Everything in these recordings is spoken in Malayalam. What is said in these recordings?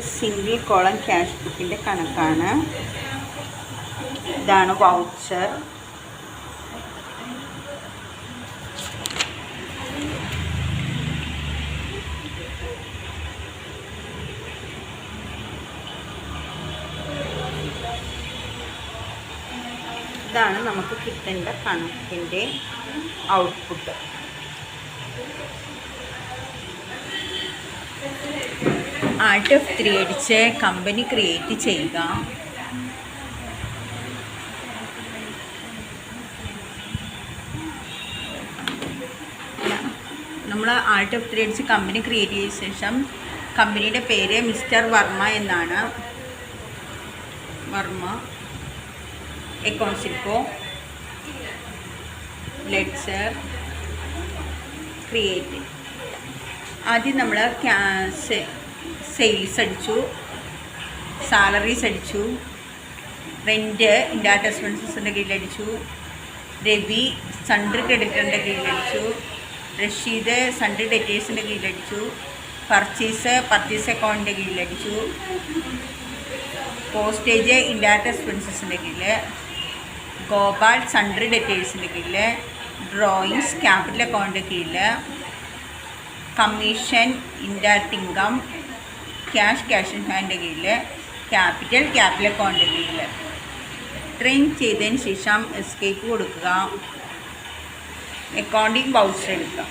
സിംഗിൾ കോളം ക്യാഷ് ബുക്കിന്റെ കണക്കാണ്. ഇതാണ് വൗച്ചർ. ഇതാണ് നമുക്ക് കിട്ടേണ്ട കണക്കിന്റെ ഔട്ട്പുട്ട്. ആർട്ട് ഓഫ് ത്രീ അടിച്ച് കമ്പനി ക്രിയേറ്റ് ചെയ്യുക. നമ്മൾ ആർട്ട് ഓഫ് ത്രീ അടിച്ച് കമ്പനി ക്രിയേറ്റ് ചെയ്ത ശേഷം കമ്പനിയുടെ പേര് മിസ്റ്റർ വർമ്മ എന്നാണ്. വർമ്മ. അക്കൗണ്ട്സ് ലെറ്റ്സർ ക്രിയേറ്റ് ആദ്യം നമ്മൾ സെയിൽസ് അടിച്ചു. സാലറീസ് അടിച്ചു റെന്റ് ഇൻഡാറ്റ എക്സ്പെൻസസിന്റെ കീഴിലടിച്ചു രവി സൺഡ്രി ക്രെഡിറ്ററിന്റെ കീഴിലടിച്ചു റഷീദ് സൺഡ്രി ഡെറ്റേഴ്സിന്റെ കീഴിലടിച്ചു പർച്ചേസ് പർച്ചേസ് അക്കൗണ്ടിന്റെ കീഴിലടിച്ചു പോസ്റ്റേജ് ഇൻഡാറ്റ എക്സ്പെൻസസിന്റെ കീഴിൽ. ഗോപാൽ സൺഡ്രി ഡെറ്റേഴ്സിന്റെ കീഴിൽ. ഡ്രോയിങ്സ് ക്യാപിറ്റൽ അക്കൗണ്ടിന്റെ കീഴിൽ. കമ്മീഷൻ ഇൻഡാറ്റ് ഇൻകം ക്യാഷ് ക്യാഷ് ഇൻ ഹാൻഡിന്റെ കീഴിൽ ക്യാപിറ്റൽ ക്യാപിറ്റൽ അക്കൗണ്ടിന്റെ കീഴിൽ ട്രെയിൻ ചെയ്തതിന് ശേഷം എസ്കേപ്പ് കൊടുക്കുക. അക്കൗണ്ടിങ് വൗച്ചർ എടുക്കുക.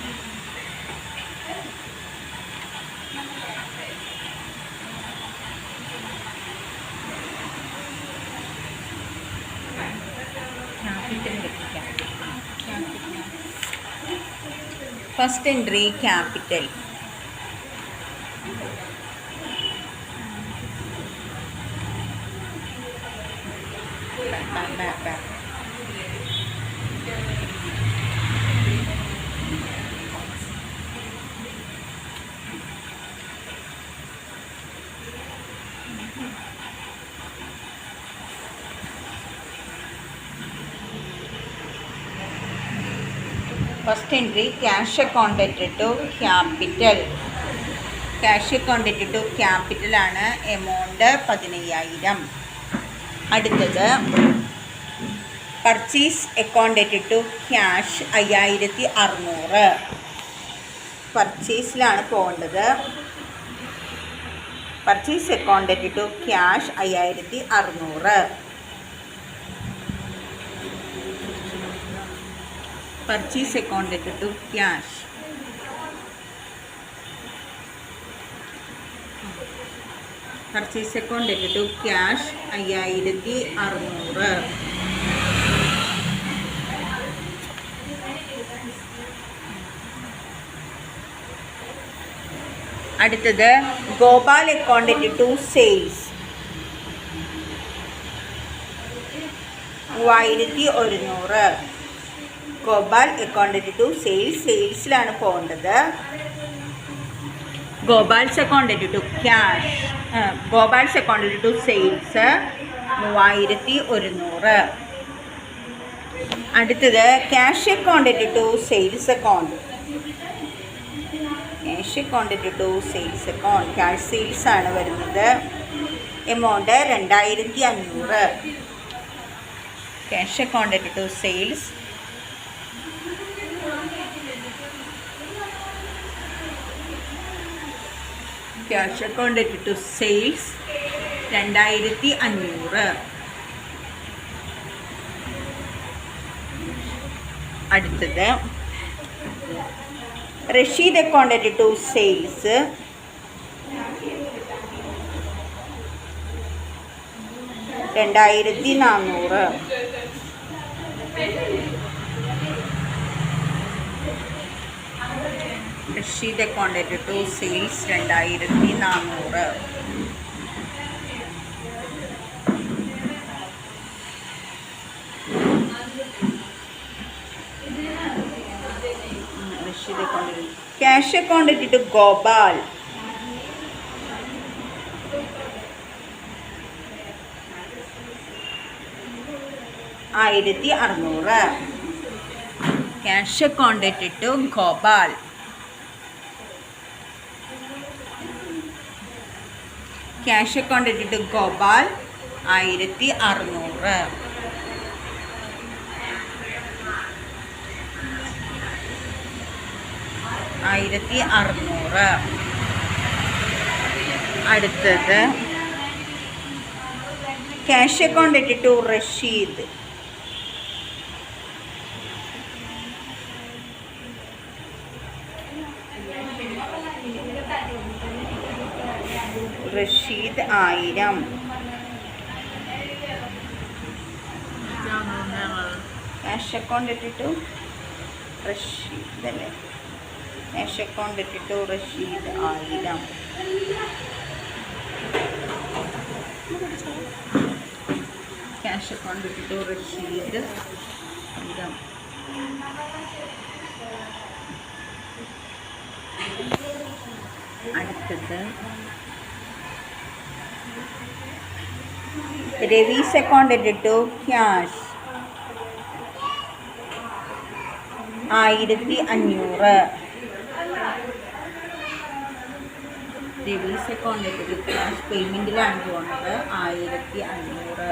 First entry capital. First entry cash account to capital cash account to ക്യാപിറ്റലാണ് amount പതിനയ്യായിരം. അടുത്തത് പർച്ചേസ് അക്കൗണ്ട് ടു ക്യാഷ് അയ്യായിരത്തി അറുന്നൂറ് പർച്ചേസിലാണ് പോകേണ്ടത്. പർച്ചേസ് അക്കൗണ്ട് ടു ക്യാഷ് അയ്യായിരത്തി അറുന്നൂറ് purchase account to cash purchase account to cash അയ്യായിരത്തി അറുന്നൂറ്. അടുത്തത് ഗോപാൽ അക്കൗണ്ട് ടു സെയിൽസ് മൂവായിരത്തി ഒരുന്നൂറ്. ഗോപാൽ അക്കൗണ്ട് ടു സെയിൽസ് സെയിൽസിലാണ് പോകേണ്ടത്. Gopal's account to cash. Gopal's account to sales മൂവായിരത്തി ഒരുന്നൂറ്. അടുത്തത് cash account to sales account. Cash account to sales account. Cash sales ആണ് വരുന്നത്. എമൗണ്ട് രണ്ടായിരത്തി അഞ്ഞൂറ്. Cash account to sales cash account to sales രണ്ടായിരത്തി അഞ്ഞൂറ്. അടുത്തത്. റഷീദ് അക്കൗണ്ട് ടു സെയിൽസ് രണ്ടായിരത്തി നാന്നൂറ്. റഷീദ് അക്കൗണ്ട് ടു സെയിൽസ് രണ്ടായിരത്തി account cash account to Gopal. ആയിരത്തി അറുന്നൂറ്. Cash account to Gopal. Cash account ഇട്ടിട്ട് ഗോപാൽ ആയിരത്തി അറുന്നൂറ്. ആയിരത്തി അറുന്നൂറ്. അടുത്തത്. ക്യാഷ് അക്കൗണ്ട് ഇട്ടിട്ട് റഷീദ്. റഷീദ് ആയിരം. ക്യാഷ് അക്കൗണ്ട് ഇട്ടിട്ടു റഷീദ് അല്ലേ? ക്യാഷ് അക്കൗണ്ട് ഇട്ടിട്ടു റഷീദ് ആയിരം. ക്യാഷ് അക്കൗണ്ട് ഇട്ടിട്ടു റഷീദ് ആയിരം. അടുത്തത് രവീസ് അക്കൗണ്ട് ഇട്ടിട്ടു ക്യാഷ്. ആയിരത്തി അഞ്ഞൂറ് രവി അക്കൗണ്ട് ഇട്ടിട്ട് ക്യാഷ് പേയ്മെന്റിലാണ് പോകുന്നത് ആയിരത്തി അഞ്ഞൂറ്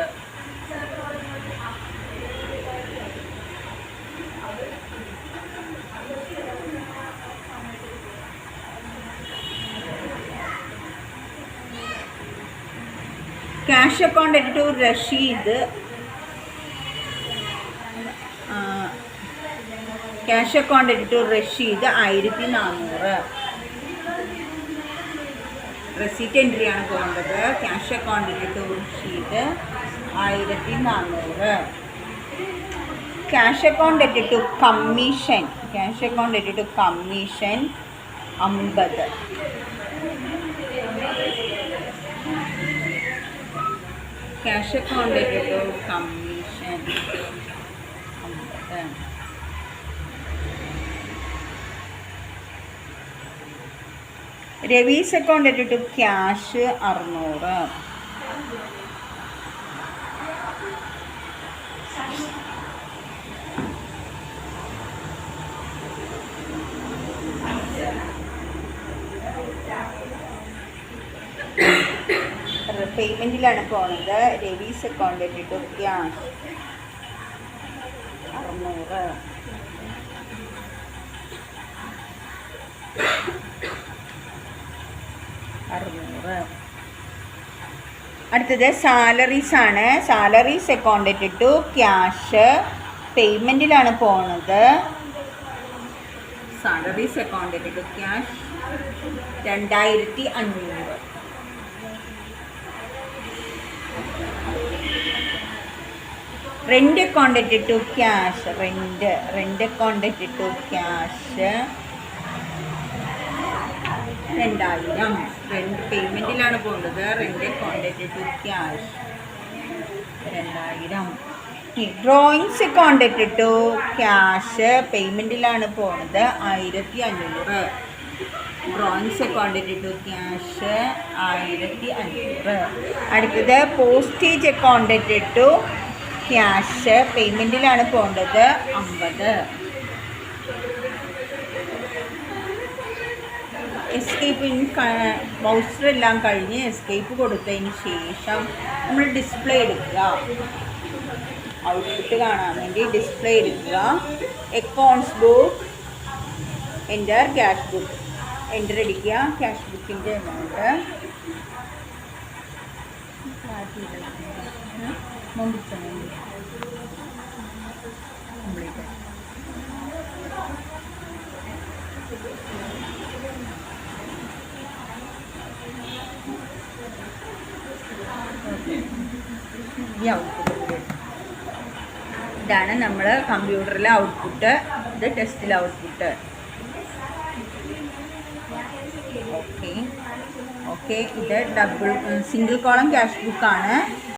ക്യാഷ് അക്കൗണ്ട് ഇട്ടിട്ട് റഷീദ് ക്യാഷ് അക്കൗണ്ട് ഇട്ടിട്ട് റഷീദ് ആയിരത്തി നാനൂറ് റെസീറ്റ് എൻട്രി ആണ് പോകേണ്ടത്. ക്യാഷ് അക്കൗണ്ട് ഇട്ടിട്ട് റഷീദ് ആയിരത്തി നാനൂറ് ക്യാഷ് അക്കൗണ്ട് ഇട്ടിട്ട് കമ്മീഷൻ ക്യാഷ് അക്കൗണ്ട് ഇട്ടിട്ട് കമ്മീഷൻ അമ്പത്. ക്യാഷ് അക്കൗണ്ട് ഇട്ടിട്ട് കമ്മീഷൻ രവീസ് അക്കൗണ്ട് ഇട്ടിട്ട് ക്യാഷ് അറുന്നൂറ്. പേയ്മെന്റിലാണ് പോണത്. രവീസ് അക്കൗണ്ട് ഇട്ടിട്ട് ക്യാഷ് അറുന്നൂറ്. അറുന്നൂറ്. അടുത്തത് സാലറീസ് ആണ്. സാലറീസ് അക്കൗണ്ട് ഇട്ടിട്ടു ക്യാഷ് പേയ്മെന്റിലാണ് പോണത്. സാലറീസ് അക്കൗണ്ട് ഇട്ടിട്ടു ക്യാഷ് രണ്ടായിരത്തി അഞ്ഞൂറ്. റെന്റ് അക്കൗണ്ട് ഇട്ടിട്ടു ക്യാഷ് റെന്റ് റെന്റ് അക്കൗണ്ട് ഇട്ടിട്ടു ക്യാഷ് രണ്ടായിരം. റെന്റ് പേയ്മെന്റിലാണ് പോകുന്നത് റെന്റ് അക്കൗണ്ട് ഇട്ടിട്ടു ക്യാഷ് രണ്ടായിരം. ഡ്രോയിങ്സ് അക്കൗണ്ട് ഇട്ടിട്ടു ക്യാഷ് പേയ്മെന്റിലാണ് പോകുന്നത് ആയിരത്തി അഞ്ഞൂറ് ഡ്രോയിങ്സ് അക്കൗണ്ട് ഇട്ടിട്ടു ക്യാഷ് ആയിരത്തി അഞ്ഞൂറ് അടുത്തത് പോസ്റ്റേജ് അക്കൗണ്ട് ഇട്ടിട്ടു ക്യാഷ് പേയ്മെന്റിലാണ് പോകേണ്ടത്. അമ്പത്. എസ്കേപ്പ് ബൗസർ എല്ലാം കഴിഞ്ഞ് എസ്കേപ്പ് കൊടുത്തതിന് ശേഷം നമ്മൾ ഡിസ്പ്ലേ എടുക്കുക. ഔട്ട്പുട്ട് കാണാൻ വേണ്ടി ഡിസ്പ്ലേ എടുക്കുക. അക്കൗണ്ട്സ് ബുക്ക് എന്റെ ക്യാഷ് ബുക്ക് എന്റർ അടിക്കുക. ക്യാഷ് ബുക്കിന്റെ എമൗണ്ട് മുമ്പ് കംപ്ലീറ്റ് ഈ ഔട്ട്പുട്ട് ഇതാണ് നമ്മൾ കമ്പ്യൂട്ടറിലെ ഔട്ട്പുട്ട് ഇത് ടെസ്റ്റിലെ ഔട്ട്പുട്ട് ഓക്കെ ഓക്കെ ഇത് ഡബിൾ സിംഗിൾ കോളം ക്യാഷ് ബുക്കാണ്